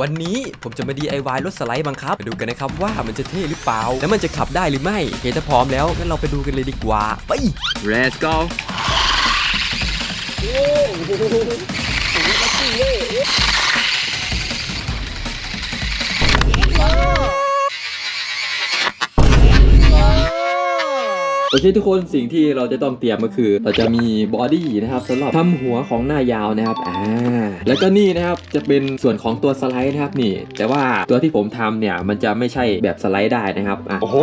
วันนี้ผมจะมา DIY รถสไลด์บังคับไปดูกันนะครับว่ามันจะเท่หรือเปล่า และมันจะขับได้หรือไม่โอเคถ้าพร้อมแล้วงั้นเราไปดูกันเลยดีกว่าไป Let's go โอ โอเคทุกคนสิ่งที่เราจะต้องเตรียมก็คือ เราจะมีบอดี้นะครับสำหรับทำหัวของหน้ายาวนะครับอ่าแล้วก็นี่นะครับจะเป็นส่วนของตัวสไลด์นะครับนี่ แต่ว่าตัวที่ผมทำเนี่ยมันจะไม่ใช่แบบสไลด์ได้นะครับอะโอ้โห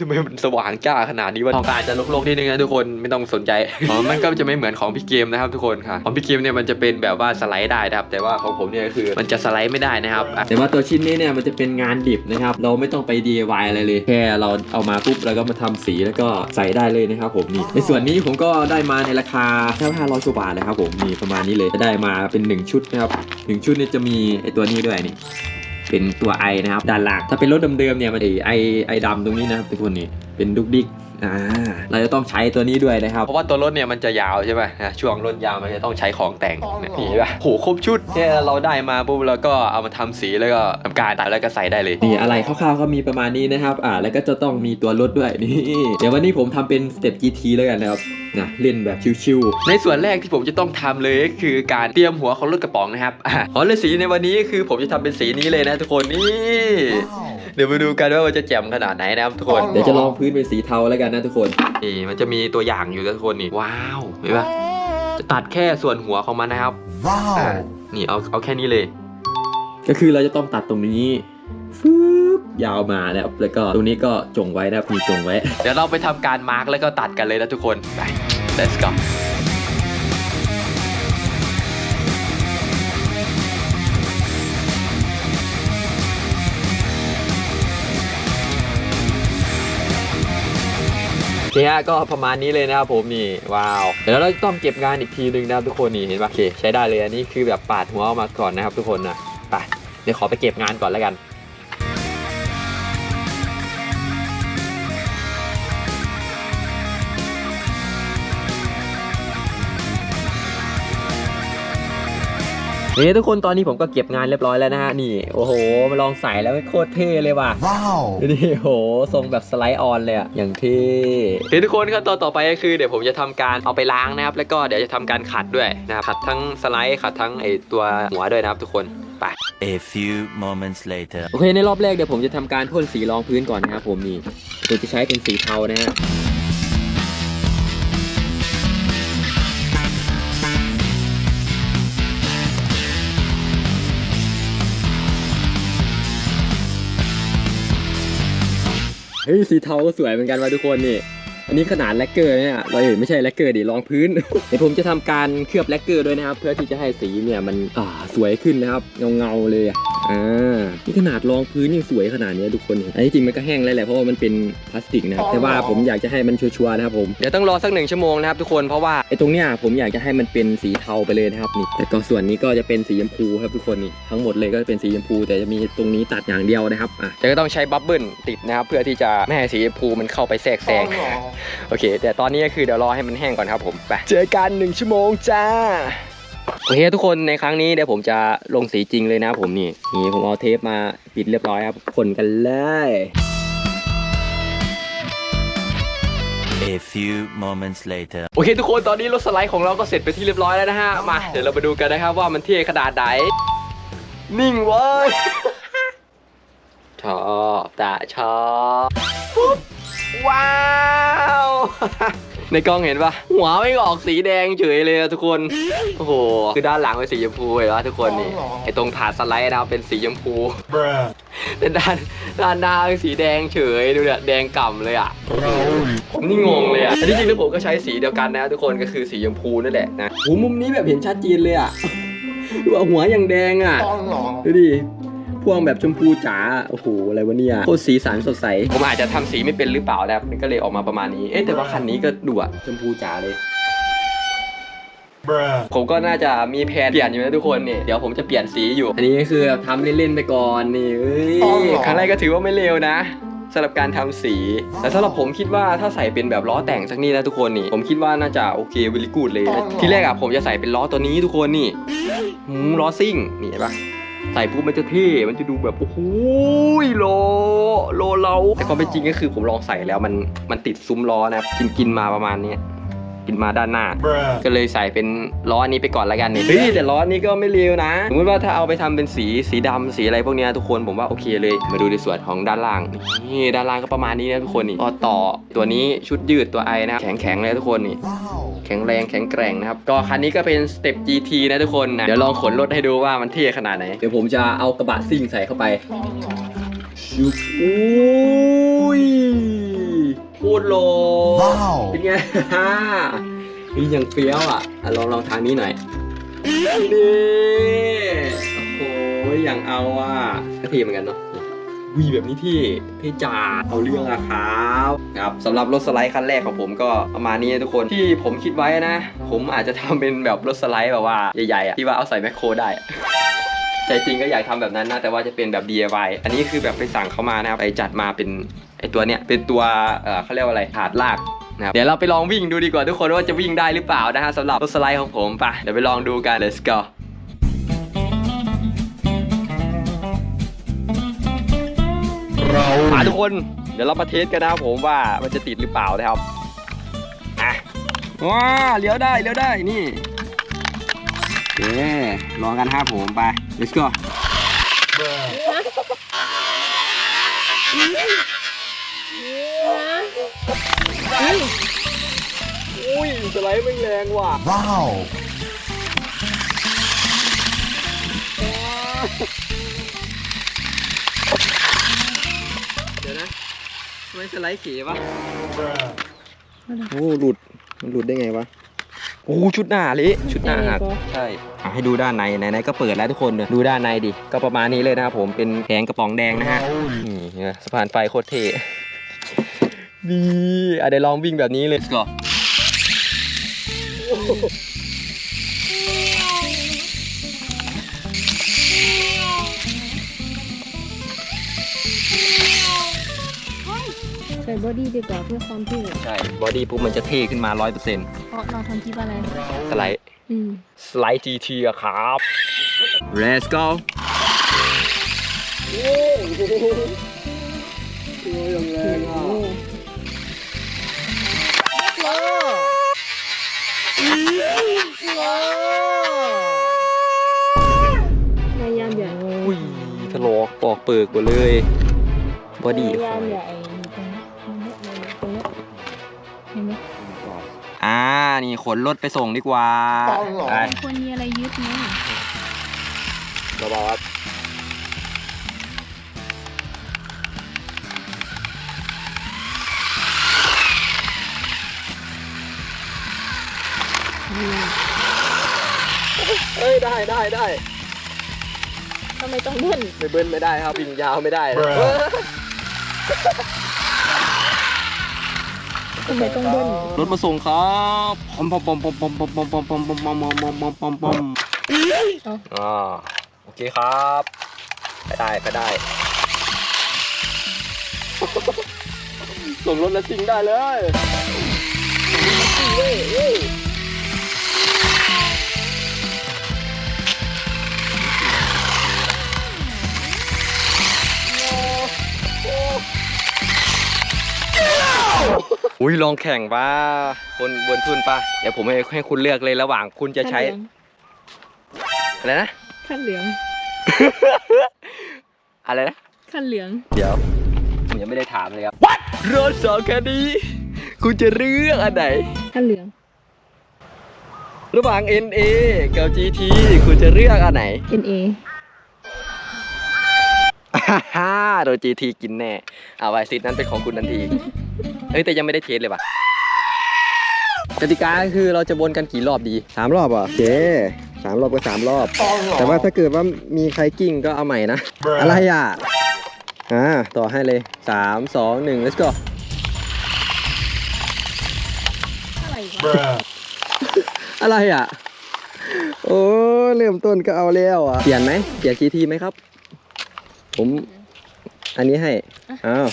ทำไมมันสว่างจ้าขนาดนี้วะของการจะลกๆนิดนึงนะทุกคนไม่ต้องสนใจอ๋อมันก็จะไม่เหมือนของพี่เกมนะครับทุกคนค่ะของพี่เกมเนี่ยมันจะเป็นแบบว่าสไลด์ได้นะครับ แต่ว่าของผมเนี่ยก็คือมันจะสไลด์ไม่ได้นะครับอะแต่ว่าตัวชิ้นนี้เนี่ยมันจะเป็นงานดิบนะครับ เราไม่ต้องไป DIY อะไรเลย แค่เราเอามาปุ๊บแล้วก็มาทำสีแล้วก็ใส่ได้เลยนะครับผมนี่ในส่วนนี้ผมก็ได้มาในราคาแค่500กว่าบาทเลยครับผมนี่ประมาณนี้เลยจะได้มาเป็นหนึ่งชุดนะครับหนึ่งชุดเนี่ยจะมีไอตัวนี้ด้วยนี่ เป็นตัวไอนะครับด้านหลังถ้าเป็นรถเดิมๆเนี่ยมันไอไอไอดำตรงนี้นะครับทุกคนนี่เป็นดุกดิก อ่าเราจะต้องใช้ตัวนี้ด้วยนะครับ เพราะว่าตัวรถเนี่ยมันจะยาวใช่ไหมนะช่วงรถยาวมันจะต้องใช้ของแต่งเนี่ยนี่ป่ะโหครบชุดแค่เราได้มาปุ๊บแล้วก็เอามาทำสีแล้วก็ทำการตัดแล้วก็ใส่ได้เลยนี่อะไรคร่าวๆก็มีประมาณนี้นะครับอ่าแล้วก็จะต้องมีตัวรถด้วยนี่เดี๋ยววันนี้ผมทำเป็นสเต็ป GT แล้วกันนะครับนะเล่นแบบชิวๆ ในส่วนแรกที่ผมจะต้องทำเลยก็คือการเตรียมหัวของรถกระป๋องนะครับอ่าของฤาษีในวันนี้คือผมจะทำเป็นสีนี้เลยนะทุกคนนี่ เดี๋ยวมาดูกันว่ามันจะแจ่มขนาดไหนนะครับทุกคน เดี๋ยวจะลองพื้นเป็นสีเทาแล้วกันนะทุกคนนี่มันจะมีตัวอย่างอยู่นะทุกคนนี่ว้าวเห็นปะจะตัดแค่ส่วนหัวของมันนะครับอ่า Wow. นี่เอาเอาแค่นี้เลย ก็คือเราจะต้องตัดตรงนี้ฟึบยาวมานะครับแล้วก็ตรงนี้ก็จงไว้นะครับมีจงไว้ เดี๋ยวเราไปทำการมาร์กแล้วก็ตัดกันเลยนะทุกคนไป let's go เคฮะก็ประมาณนี้เลยนะครับผมนี่ว้าวเดี๋ยวเราต้องเก็บงานอีกทีหนึ่งนะครับทุกคนนี่เห็นปะโอเคใช้ได้เลยอันนี้คือแบบปาดหัวออกมาก่อนนะครับทุกคนนะไปเดี๋ยวขอไปเก็บงานก่อนแล้วกัน นี่ทุกคนตอนนี้ผมก็เก็บงานเรียบร้อยแล้วนะฮะนี่โอ้โหมาลองใส่แล้วโคตรเท่เลยว่ะ Wow. นี่โหทรงแบบสไลด์ออนเลยอะอย่างที่เฮ้ยทุกคนขั้นตอนต่อไปก็คือเดี๋ยวผมจะทำการเอาไปล้างนะครับ แล้วก็เดี๋ยวจะทำการขัดด้วยนะครับขัดทั้งสไลด์ขัดทั้งไอตัวหัวด้วยนะครับทุกคนไป A few moments later. โอเคในรอบแรกเดี๋ยวผมจะทำการพ่นสีรองพื้นก่อนนะครับผมนี่ผมจะใช้เป็นสีเทานะฮะ เฮ้ยสีเทาก็สวยเหมือนกันว่ะทุกคนนี่ อันนี้ขนาดแลกเกอร์เนี่ยเราเห็นไม่ใช่แลกเกอร์ดิรองพื้น เดี๋ยวผมจะทำการเคลือบแลกเกอร์ด้วยนะครับ เพื่อที่จะให้สีเนี่ยมันอ่าสวยขึ้นนะครับเงาเงาๆเลยอะอ่านี่ขนาดรองพื้นยังสวยขนาดนี้ทุกคนอันนี้จริงมันก็แห้งแล้วแหละเพราะว่ามันเป็นพลาสติกนะครับแต่ว่าผมอยากจะให้มันชัวร์ๆนะครับผมเดี๋ยวต้องรอสักหนึ่งชั่วโมงนะครับทุกคนเพราะว่าไอ้ตรงเนี้ยผมอยากจะให้มันเป็นสีเทาไปเลยนะครับนี่แต่ก็ส่วนนี้ก็จะเป็นสีชมพูครับทุกคนนี่ทั้งหมดเลยก็จะเป็นสีชมพู แต่จะมีตรงนี้ตัดอย่างเดียวนะครับอะจะก็ต้องใช้บับเบิ้ลติดนะครับเพื่อที่จะไม่ให้สีชมพูมันเข้าไปแทรกแซงโอเค แต่ตอนนี้ก็คือเดี๋ยวรอให้มันแห้งก่อนครับผมไปเจอกันหนึ่งชั่วโมงจ้าโอเคทุกคนในครั้งนี้เดี๋ยวผมจะลงสีจริงเลยนะผมนี่นี่ผมเอาเทปมาปิดเรียบร้อยครับคนกันเลย A few moments later. โอเคทุกคนตอนนี้รถสไลด์ของเราก็เสร็จไปที่เรียบร้อยแล้วนะฮะมาเดี๋ยวเรามาดูกันนะครับว่ามันเท่ขนาดไหนนิ่งเว้ยชอบตาชอบปุ๊บว้าว ในกล้องเห็นปะหัวไม่ออกสีแดงเฉยเลยอะทุกคน โอ้โห คือด้านหลังเป็นสีชมพูเห็นปะทุกคนนี่ ไอตรงถาดสไลด์นะครับเป็นสีชมพู Bruh. แต่ด้านด้านหน้าเป็นสีแดงเฉยดูเนี่ยแดงก่ำเลยอะผมนี่งงเลยอะแต่ที่จริงแล้วผมก็ใช้สีเดียวกันนะทุกคนก็คือสีชมพูนั่นแหละนะโหมุมนี้แบบเห็นชัดเจนเลยอะดูเอาหัวอย่างแดงอะดูดิ พวงแบบชมพูจ๋าโอ้โหอะไรวะเนี่ยโคตรสีสันสดใสผมอาจจะทำสีไม่เป็นหรือเปล่านะครับมันก็เลยออกมาประมาณนี้ เอ๊ะแต่ว่าคันนี้ก็ดูอะชมพูจ๋าเลย Bruh. ผมก็น่าจะมีแผนเปลี่ยนอยู่นะทุกคนนี่เดี๋ยวผมจะเปลี่ยนสีอยู่ อันนี้ก็คือทำเล่นๆไปก่อนนี่เอ้ยอ๋อเหรอ ครั้งแรกก็ถือว่าไม่เลวนะสำหรับการทำสี แต่สำหรับผมคิดว่าถ้าใส่เป็นแบบล้อแต่งสักนี่นะทุกคนนี่ ผมคิดว่าน่าจะโอเควิลกูดเลย อ๋อเหรอ ที่แรกอะผมจะใส่เป็นล้อตัวนี้ทุกคนนี่หืมล้อซิ่งนี่เห็นปะ ใส่ปุ๊บมันจะเท่มันจะดูแบบโอ้โหโลโลเราแต่ความเป็นจริงก็คือผมลองใส่แล้วมันมันติดซุ้มล้อนะครับกินกินมาประมาณนี้ ยกินมาด้านหน้า ก็เลยใส่เป็นล้ออันนี้ไปก่อนละกันนี่เฮ้ยแต่ล้ออันนี้ก็ไม่เลวนะสมมติว่าถ้าเอาไปทำเป็นสีสีดำสีอะไรพวกเนี้ยทุกคนผมว่าโอเคเลย มาดูในส่วนของด้านล่างนี่ด้านล่างก็ประมาณนี้นะทุกคนนี่ก็ต่อตัวนี้ชุดยืดตัวไอนะครับแข็งแข็งๆเลยทุกคนนี่แข็งแรงแข็งแกร่งนะครับก็คันนี้ก็เป็นสเต็ป GT นะทุกคนนะเดี๋ยวลองขนรถให้ดูว่ามันเท่ขนาดไหนเดี๋ยวผมจะเอากระบะซิ่งใส่เข้าไปชุบอุ้ยโคตรโลว้าว เนไงฮ่านี่ยังเฟี้ยวอะลองลองทางนี้หน่อยนี่โอ้โหอย่างเอาอะก็ท่เหมือนกันเนาะวีแบบนี้ที่เท่จ่าเอาเรื่องอะครับครับสำหรับรถสไลด์คันแรกของผมก็ประมาณนี้นะทุกคนที่ผมคิดไว้นะ ผมอาจจะทำเป็นแบบรถสไลด์แบบว่าใหญ่ๆอะที่ว่าเอาใส่แมคโครได้ใจจริงก็อยากทำแบบนั้นนะแต่ว่าจะเป็นแบบ DIY อันนี้คือแบบไปสั่งเขามานะครับไปจัดมาเป็นไอตัวเนี้ยเป็นตัวเออเขาเรียกว่าอะไรถาดลาก นะครับเดี๋ยวเราไปลองวิ่งดูดีกว่าทุกคนว่าจะวิ่งได้หรือเปล่านะฮะสำหรับรถสไลด์ของผมไปเดี๋ยวไปลองดูกัน let's go เรามาทุกคนเดี๋ยวเรามาเทสกันนะครับผมว่ามันจะติดหรือเปล่านะครับอะว้าเลี้ยวได้เลี้ยวได้นี่โอเคลองกันครับผมไป let's go อุ้ยสไลด์ไม่แรงว่ะ ว้าวเดี๋ยวนะทำไมสไลด์เขีวะโอ้หลุด มันหลุดได้ไงวะ โอ้ชุดหน้าเละชุดหน้าหักใช่อะให้ดูด้านในไหนๆก็เปิดแล้วทุกคนดูด้านในดิ ก็ประมาณนี้เลยนะครับผมเป็นแผงกระป๋องแดงนะฮะนี่เห็นไหมสะพานไฟโคตรเท่ ดีอะเดี๋ยวลองวิ่งแบบนี้เลยก่อนใส่บอดี้ดีกว่าเพื่อความเท่ใช่บอดี้ปุ๊บมันจะเท่ขึ้นมา100%เพราะเราทำคลิปอะไร สไลด์ อืม สไลด์ GT อะครับ Let's go โอ้โหยังแรงอะ พยายามอย่าอุ้ยถลอกปอกเปิกหมดเลยบอดี้พยายามอย่าไอ้ตรงนี้ตรงนี้ตรงนี้เห็นไหมอ่า นี่ขนรถไปส่งดีกว่าไปควรมีอะไรยึดไหม เบาๆครับ เอ้ยได้ได้ได้ทำไมต้องเบิ้ลไม่เบิ้ลไม่ได้ครับวิ่งยาวไม่ได้นะทำไมต้องเบิ้ลรถมาส่งครับปอมปอมปอมปอมปอมปอมปอมปอมปอมปอมปอมปอมปอมปอมปอมอ่าโอเคครับไปได้ไปได้ส่งรถแล้วสิงได้เลย อุ้ยลองแข่งป่ะบนบนทุนป่ะเดี๋ยวผมให้ให้คุณเลือกเลยระหว่างคุณจะใช้อะไรนะขั้นเหลือง อะไรนะขั้นเหลือง เดี๋ยวผมยังไม่ได้ถามเลยครับ What รถสองคันนี้คุณจะเลือกอันไหนขั้นเหลือง ระหว่าง NA กับ GT คุณจะเลือกอันไหน NA ฮ่าโดน GT กินแน่ เอาไว้สิทธิ์นั้นเป็นของคุณทันที เฮ้ยแต่ยังไม่ได้เทสเลยว่ะกติกาคือเราจะวนกันกี่รอบดี สามรอบอะโอเคสามรอบก็สามรอบ แต่ว่าถ้าเกิดว่ามีใครกิ้งก็เอาใหม่นะ อะไรอะ อ่า ต่อให้เลยสามสองหนึ่ง let's go อะไรวะอะไรอะ โอ้เริ่มต้นก็เอาแล้วอะ เปลี่ยนไหมเปลี่ยน GT ไหมครับ ผม อันนี้ให้ อ้าว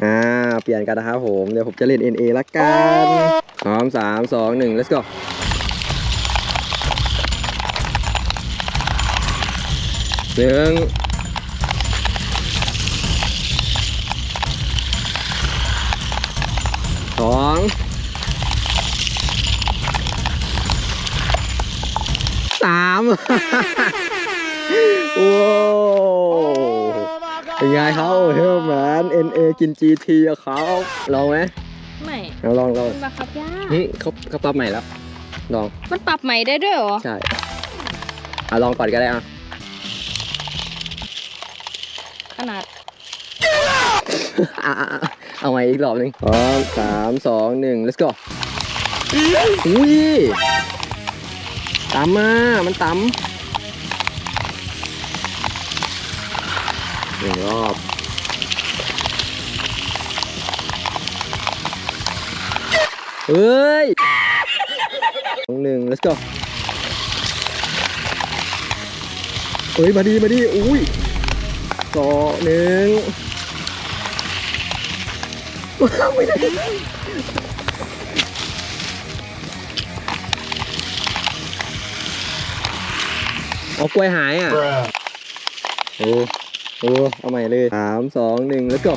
อ่า เปลี่ยนกันนะครับผม เดี๋ยวผมจะเล่น NA ละกันพร้อมสามสองหนึ่ง let's go หนึ่งสองสามโอ้ เป็นไงเขาเฮลแมน NA กิน GT อะเขาลองไหมไม่เอาลองลองมันบังคับยากหึเขาเขาปรับใหม่แล้วลองมันปรับใหม่ได้ด้วยเหรอใช่อะลองก่อนก็ได้อะขนาดอะอะอะเอาใหม่อีกรอบหนึ่งพร้อมสามสองหนึ่ง let's go อุ้ยตามมามันตำ หนึ่งรอบเฮ้ยสองหนึ่ง let's go เฮ้ย มาดี มาดี อุ้ยสองหนึ่งไม่ได้เอากล้วยหายอะ Bruh. โอ้ โอ้เอาใหม่เลยสามสองหนึ่งแล้วก็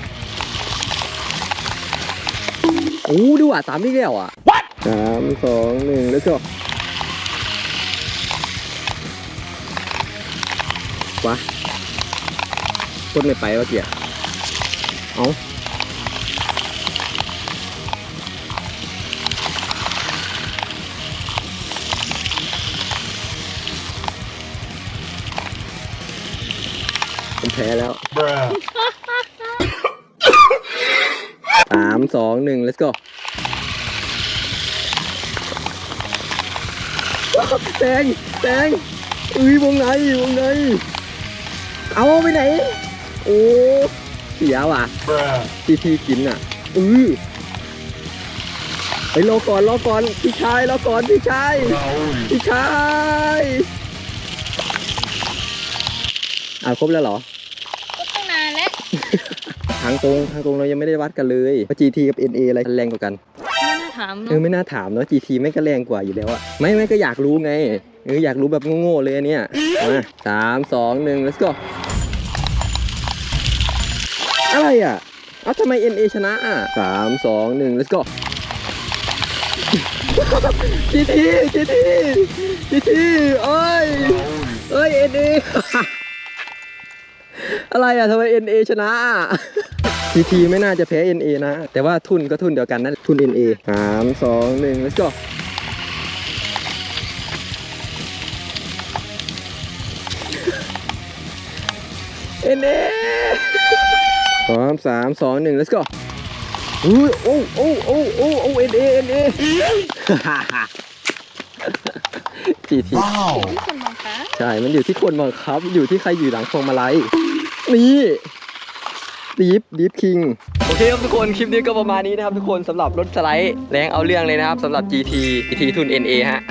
โอ้ดูอะสามอีกแล้วอะสามสองหนึ่งแล้วก็วะกดไม่ไปวะเกียร์เอา let's go แตงแตงอุ้ยวงในวงในเอาไปไหน โอ้เสียว่ะ Bruh. ทีทีกินอะอือไปรอก่อนรอก่อนพี่ชายรอก่อนพี่ชาย Raul. พี่ชายอ่าครบแล้วเหรอก็ตั้งนานแล้ว ทางตรงทางตรงเรายังไม่ได้วัดกันเลยว่า GT กับ NA อะไรแรงกว่ากันไม่น่าถามเออเนาะไม่น่าถามเนาะ GT ไม่งก็แรงกว่าอยู่แล้วอะไม่ไม่ก็อยากรู้ไงเอออยากรู้แบบโง่ๆเลยอันเนี่ยมาสามสองหนึ่ง let's go อะไรอะเอ้าทำไม NA ชนะอะสามสองหนึ่ง let's go GT GT GT เอ้ยเอ้ย NA อะไรอะทำไม NA ชนะอะ GT ไม่น่าจะแพ้ NA นะ แต่ว่าทุนก็ทุนเดียวกันนั่นทุน NA สามสองหนึ่ง let's go เอ็นเอพร้อมสามสองหนึ่ง let's go อุ้ยโอ้โอ้โอ้โอ้โอ้เอ็นเอเอ็นเอ GT Wow. ที่คนบังคับใช่ มันอยู่ที่คนบังคับ อยู่ที่ใครอยู่หลังพวงมาลัยนี่ ดีฟดีฟคิงโอเคครับทุกคนคลิปนี้ก็ประมาณนี้นะครับทุกคนสำหรับรถสไลด์แรงเอาเรื่องเลยนะครับสำหรับ GT GT ทุน NA ฮะ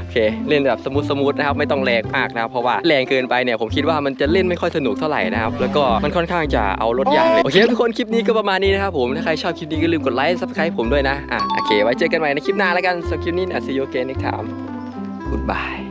โอเคเล่นแบบสมูทสมูทนะครับไม่ต้องแรงมากนะครับเพราะว่าแรงเกินไปเนี่ยผมคิดว่ามันจะเล่นไม่ค่อยสนุกเท่าไหร่นะครับแล้วก็มันค่อนข้างจะเอารถยางเลยโอเคครับทุกคนคลิปนี้ก็ประมาณนี้นะครับผมถ้าใครชอบคลิปนี้ก็ลืมกดไลค์ subscribe ผมด้วยนะอะโอเค ไว้เจอกันใหม่ในคลิปหน้าแล้วกันสำหรับคลิปนี้นะ see you again next time goodbye